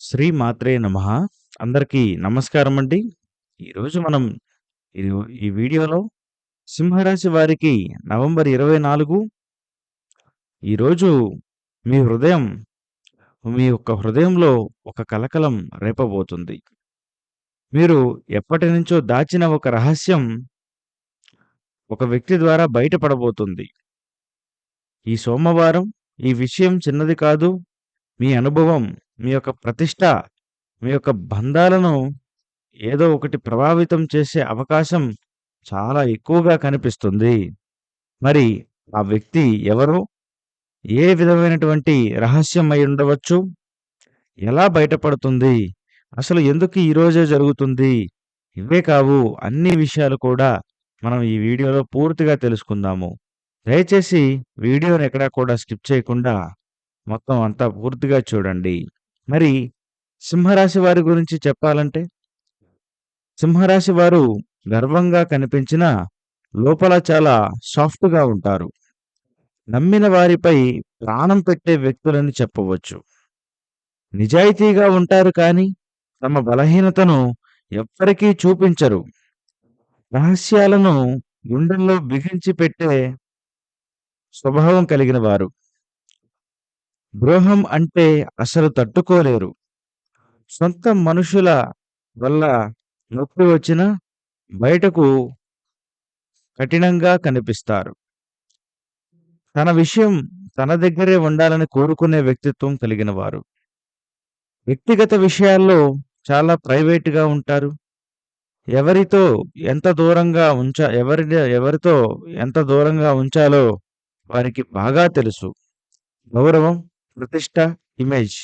శ్రీ మాత్రే నమః. అందరికీ నమస్కారం అండి ఈరోజు మనం ఈ వీడియోలో సింహరాశి వారికి నవంబర్ 24 ఈరోజు మీ హృదయం మీ యొక్క హృదయంలో ఒక కలకలం రేపబోతుంది. మీరు ఎప్పటి నుంచో దాచిన ఒక రహస్యం ఒక వ్యక్తి ద్వారా బయటపడబోతుంది. ఈ సోమవారం ఈ విషయం చిన్నది కాదు. మీ అనుభవం, మీ యొక్క ప్రతిష్ట, మీ యొక్క బంధాలను ఏదో ఒకటి ప్రభావితం చేసే అవకాశం చాలా ఎక్కువగా కనిపిస్తుంది. మరి ఆ వ్యక్తి ఎవరు? ఏ విధమైనటువంటి రహస్యం అయ్యుండవచ్చు? ఎలా బయటపడుతుంది? అసలు ఎందుకు ఈరోజే జరుగుతుంది? ఇవే కావు అన్ని విషయాలు కూడా మనం ఈ వీడియోలో పూర్తిగా తెలుసుకుందాము. దయచేసి వీడియోని ఎక్కడా కూడా స్కిప్ చేయకుండా మొత్తం అంతా పూర్తిగా చూడండి. మరి సింహరాశి వారి గురించి చెప్పాలంటే సింహరాశి వారు గర్వంగా కనిపించినా లోపల చాలా సాఫ్ట్‌గా ఉంటారు. నమ్మిన వారిపై ప్రాణం పెట్టే వ్యక్తులని చెప్పవచ్చు. నిజాయితీగా ఉంటారు కానీ తమ బలహీనతను ఎవ్వరికీ చూపించరు. రహస్యాలను గుండెల్లో బిగించి పెట్టే స్వభావం కలిగిన వారు. ద్రోహం అంటే అసలు తట్టుకోలేరు. సొంత మనుషుల వల్ల నొప్పి వచ్చిన బయటకు కఠినంగా కనిపిస్తారు. తన విషయం తన దగ్గరే ఉండాలని కోరుకునే వ్యక్తిత్వం కలిగిన వారు. వ్యక్తిగత విషయాల్లో చాలా ప్రైవేట్‌గా ఉంటారు. ఎవరితో ఎంత దూరంగా ఉంచ ఎవరి ఎవరితో ఎంత దూరంగా ఉంచాలో వారికి బాగా తెలుసు. గౌరవం, ప్రతిష్ట, ఇమేజ్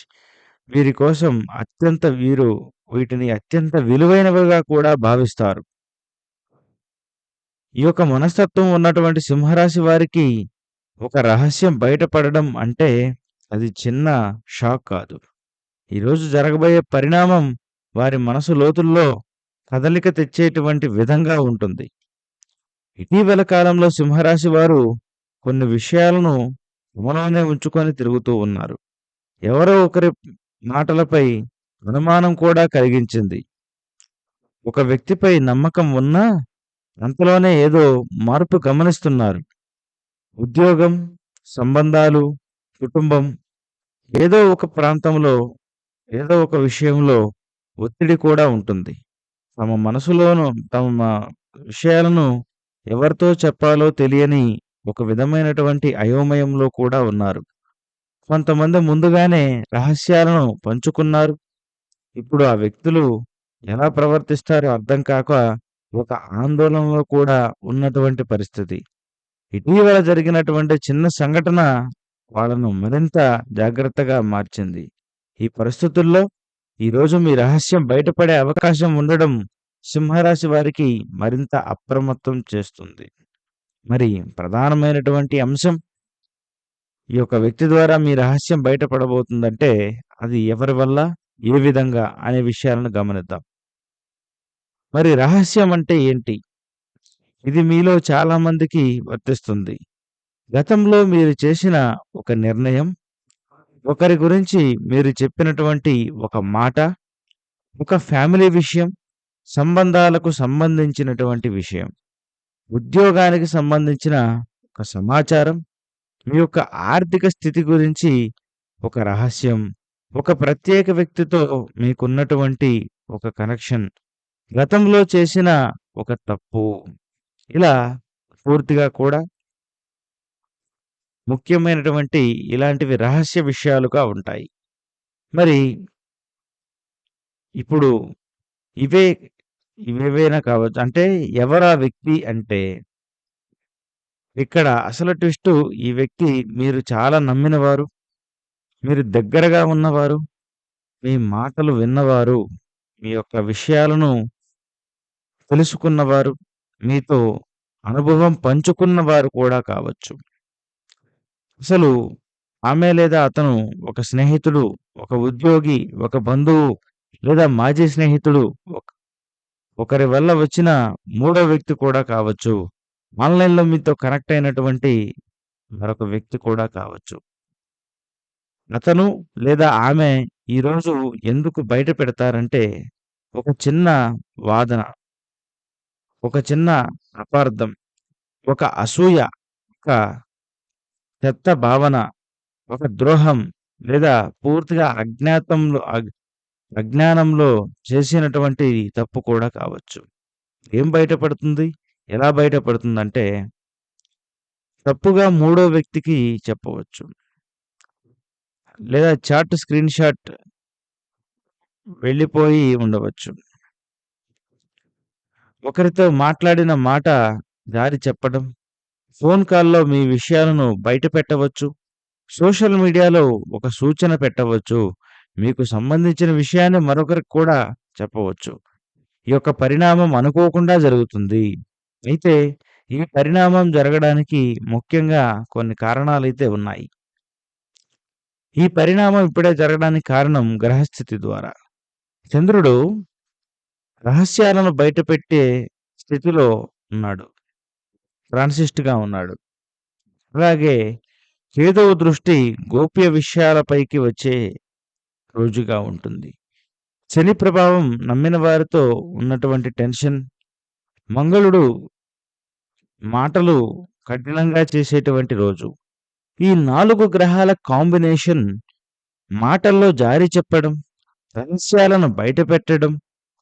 వీరి కోసం అత్యంత వీరు వీటిని అత్యంత విలువైనవిగా కూడా భావిస్తారు. ఈ యొక్క మనస్తత్వం ఉన్నటువంటి సింహరాశి వారికి ఒక రహస్యం బయటపడడం అంటే అది చిన్న షాక్ కాదు. ఈరోజు జరగబోయే పరిణామం వారి మనసు లోతుల్లో కదలిక తెచ్చేటువంటి విధంగా ఉంటుంది. ఇటీవల కాలంలో సింహరాశి వారు కొన్ని విషయాలను తమలోనే ఉంచుకొని తిరుగుతూ ఉన్నారు. ఎవరో ఒకరి మాటలపై అనుమానం కూడా కలిగించింది. ఒక వ్యక్తిపై నమ్మకం ఉన్నా అంతలోనే ఏదో మార్పు గమనిస్తున్నారు. ఉద్యోగం, సంబంధాలు, కుటుంబం ఏదో ఒక ప్రాంతంలో ఏదో ఒక విషయంలో ఒత్తిడి కూడా ఉంటుంది. తమ మనసులోను తమ విషయాలను ఎవరితో చెప్పాలో తెలియని ఒక విధమైనటువంటి అయోమయంలో కూడా ఉన్నారు. కొంతమంది ముందుగానే రహస్యాలను పంచుకున్నారు. ఇప్పుడు ఆ వ్యక్తులు ఎలా ప్రవర్తిస్తారో అర్థం కాక ఒక ఆందోళనలో కూడా ఉన్నటువంటి పరిస్థితి. ఇటీవల జరిగినటువంటి చిన్న సంఘటన వాళ్ళను మరింత జాగ్రత్తగా మార్చింది. ఈ పరిస్థితుల్లో ఈరోజు మీ రహస్యం బయటపడే అవకాశం ఉండడం సింహరాశి వారికి మరింత అప్రమత్తం చేస్తుంది. మరి ప్రధానమైనటువంటి అంశం ఈ యొక్క వ్యక్తి ద్వారా మీ రహస్యం బయటపడబోతుందంటే అది ఎవరి వల్ల? ఏ విధంగా? అనే విషయాలను గమనిద్దాం. మరి రహస్యం అంటే ఏంటి? ఇది మీలో చాలామందికి వర్తిస్తుంది. గతంలో మీరు చేసిన ఒక నిర్ణయం, ఒకరి గురించి మీరు చెప్పినటువంటి ఒక మాట, ఒక ఫ్యామిలీ విషయం, సంబంధాలకు సంబంధించినటువంటి విషయం, ఉద్యోగానికి సంబంధించిన ఒక సమాచారం, మీ యొక్క ఆర్థిక స్థితి గురించి ఒక రహస్యం, ఒక ప్రత్యేక వ్యక్తితో మీకున్నటువంటి ఒక కనెక్షన్, గతంలో చేసిన ఒక తప్పు ఇలా పూర్తిగా కూడా ముఖ్యమైనటువంటి ఇలాంటివి రహస్య విషయాలుగా ఉంటాయి. మరి ఇప్పుడు ఇవే ఇవేవైనా కావచ్చు. అంటే ఎవరా వ్యక్తి అంటే ఇక్కడ అసలు ట్విస్టు ఈ వ్యక్తి మీరు చాలా నమ్మినవారు, మీరు దగ్గరగా ఉన్నవారు, మీ మాటలు విన్నవారు, మీ యొక్క విషయాలను తెలుసుకున్నవారు, మీతో అనుభవం పంచుకున్నవారు కూడా కావచ్చు. అసలు ఆమె లేదా అతను ఒక స్నేహితుడు, ఒక ఉద్యోగి, ఒక బంధువు లేదా మాజీ స్నేహితుడు, ఒక ఒకరి వల్ల వచ్చిన మూడో వ్యక్తి కూడా కావచ్చు. ఆన్‌లైన్‌లో మీతో కనెక్ట్ అయినటువంటి మరొక వ్యక్తి కూడా కావచ్చు. అతను లేదా ఆమె ఈరోజు ఎందుకు బయట పెడతారంటే, ఒక చిన్న వాదన ఒక చిన్న అపార్థం, ఒక అసూయ, ఒక చెత్త భావన, ఒక ద్రోహం లేదా పూర్తిగా అజ్ఞాతంలో అజ్ఞానంలో చేసినటువంటి తప్పు కూడా కావచ్చు. ఏం బయటపడుతుంది? ఎలా బయటపడుతుందంటే తప్పుగా మూడో వ్యక్తికి చెప్పవచ్చు. లేదా చాట్ స్క్రీన్ షాట్ వెళ్ళిపోయి ఉండవచ్చు. ఒకరితో మాట్లాడిన మాట దారి చెప్పడం, ఫోన్ కాల్‌లో మీ విషయాలను బయట పెట్టవచ్చు. సోషల్ మీడియాలో ఒక సూచన పెట్టవచ్చు. మీకు సంబంధించిన విషయాన్ని మరొకరికి కూడా చెప్పవచ్చు. ఈ యొక్క పరిణామం అనుకోకుండా జరుగుతుంది. అయితే ఈ పరిణామం జరగడానికి ముఖ్యంగా కొన్ని కారణాలు అయితే ఉన్నాయి. ఈ పరిణామం ఇప్పుడే జరగడానికి కారణం గ్రహస్థితి ద్వారా. చంద్రుడు రహస్యాలను బయటపెట్టే స్థితిలో ఉన్నాడు. ట్రాన్సిస్ట్‌గా ఉన్నాడు. అలాగే కేదవ దృష్టి గోప్య విషయాలపైకి వచ్చే రోజుగా ఉంటుంది. శని ప్రభావం నమ్మిన వారితో ఉన్నటువంటి టెన్షన్, మంగళుడు మాటలు కఠినంగా చేసేటువంటి రోజు. ఈ నాలుగు గ్రహాల కాంబినేషన్ మాటల్లో జారి చెప్పడం, రహస్యాలను బయటపెట్టడం,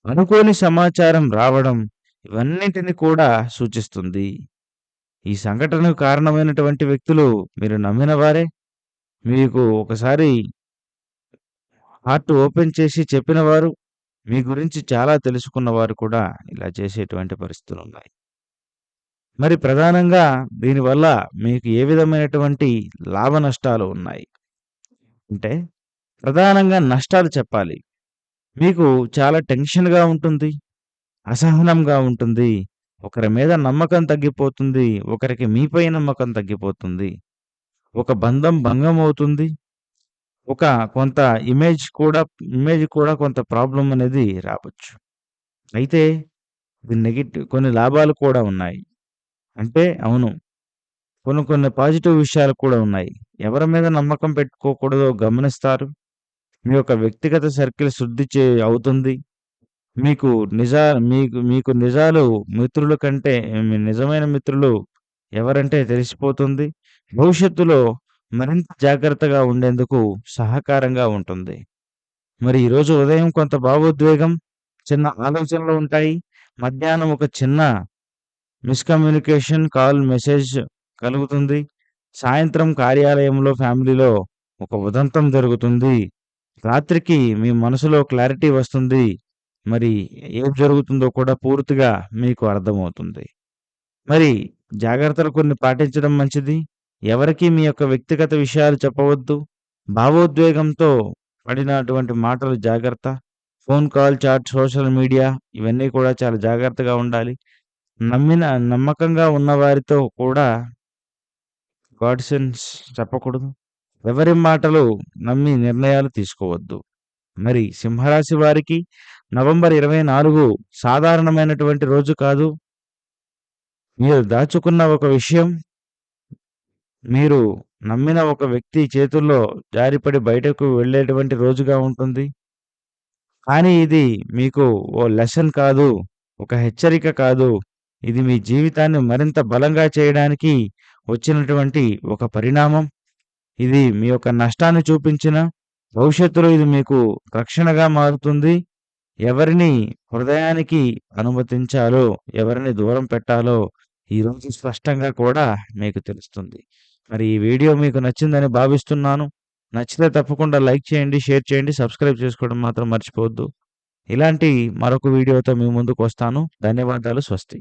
అనుకోని సమాచారం రావడం ఇవన్నిటిని కూడా సూచిస్తుంది. ఈ సంఘటనకు కారణమైనటువంటి వ్యక్తులు మీరు నమ్మిన వారే. మీకు ఒకసారి హార్ట్ ఓపెన్ చేసి చెప్పిన వారు, మీ గురించి చాలా తెలుసుకున్న వారు కూడా ఇలా చేసేటువంటి పరిస్థితులు ఉన్నాయి మరి ప్రధానంగా దీనివల్ల మీకు ఏ విధమైనటువంటి లాభ నష్టాలు ఉన్నాయి? అంటే ప్రధానంగా నష్టాలు చెప్పాలి. మీకు చాలా టెన్షన్‌గా ఉంటుంది. అసహనంగా ఉంటుంది. ఒకరి మీద నమ్మకం తగ్గిపోతుంది. ఒకరికి మీపై నమ్మకం తగ్గిపోతుంది. ఒక బంధం భంగం అవుతుంది. ఒక కొంత ఇమేజ్ కూడా ఇమేజ్ కూడా కొంత ప్రాబ్లం అనేది రావచ్చు. అయితే ఇది నెగిటివ్ కొన్ని లాభాలు కూడా ఉన్నాయి. అంటే అవును. కొన్ని కొన్ని పాజిటివ్ విషయాలు కూడా ఉన్నాయి. ఎవరి మీద నమ్మకం పెట్టుకోకూడదో గమనిస్తారు. మీ యొక్క వ్యక్తిగత సర్కిల్ శుద్ధి చే అవుతుంది. మీకు నిజా మీకు మీకు నిజాలు మిత్రుల కంటే మీ నిజమైన మిత్రులు ఎవరంటే తెలిసిపోతుంది. భవిష్యత్తులో మరింత జాగ్రత్తగా ఉండేందుకు సహకారంగా ఉంటుంది. మరి ఈరోజు ఉదయం కొంత భావోద్వేగం, చిన్న ఆలోచనలు ఉంటాయి. మధ్యాహ్నం ఒక చిన్న మిస్‌కమ్యూనికేషన్ కాల్, మెసేజ్ కలుగుతుంది. సాయంత్రం కార్యాలయంలో, ఫ్యామిలీలో ఒక ఉదంతం జరుగుతుంది. రాత్రికి మీ మనసులో క్లారిటీ వస్తుంది. మరి ఏం జరుగుతుందో కూడా పూర్తిగా మీకు అర్థమవుతుంది. మరి జాగ్రత్తలు కొన్ని పాటించడం మంచిది. ఎవరికీ మీ యొక్క వ్యక్తిగత విషయాలు చెప్పవద్దు. భావోద్వేగంతో పడినటువంటి మాటలు జాగ్రత్త. Phone call, chat, social media ఇవన్నీ కూడా చాలా జాగ్రత్తగా ఉండాలి. నమ్మిన నమ్మకంగా ఉన్నవారితో కూడా గాడ్‌సెన్స్ చెప్పకూడదు. ఎవరి మాటలు నమ్మి నిర్ణయాలు తీసుకోవద్దు. మరి సింహరాశి వారికి నవంబర్ 24 సాధారణమైనటువంటి రోజు కాదు. మీరు దాచుకున్న ఒక విషయం మీరు నమ్మిన ఒక వ్యక్తి చేతుల్లో జారిపడి బయటకు వెళ్ళేటువంటి రోజుగా ఉంటుంది. కానీ ఇది మీకు ఓ లెసన్ కాదు. ఒక హెచ్చరిక కాదు. ఇది మీ జీవితాన్ని మరింత బలంగా చేయడానికి వచ్చినటువంటి ఒక పరిణామం. ఇది మీ యొక్క నష్టాన్ని చూపించిన భవిష్యత్తులో ఇది మీకు రక్షణగా మారుతుంది. ఎవరిని హృదయానికి అనుమతించాలో, ఎవరిని దూరం పెట్టాలో ఈరోజు స్పష్టంగా కూడా మీకు తెలుస్తుంది. మరి ఈ వీడియో మీకు నచ్చిందని భావిస్తున్నాను. నచ్చితే తప్పకుండా లైక్ చేయండి, షేర్ చేయండి, సబ్స్క్రైబ్ చేసుకోవడం మాత్రం మర్చిపోవద్దు. ఇలాంటి మరొక వీడియోతో మీ ముందుకు వస్తాను. ధన్యవాదాలు. స్వస్తి.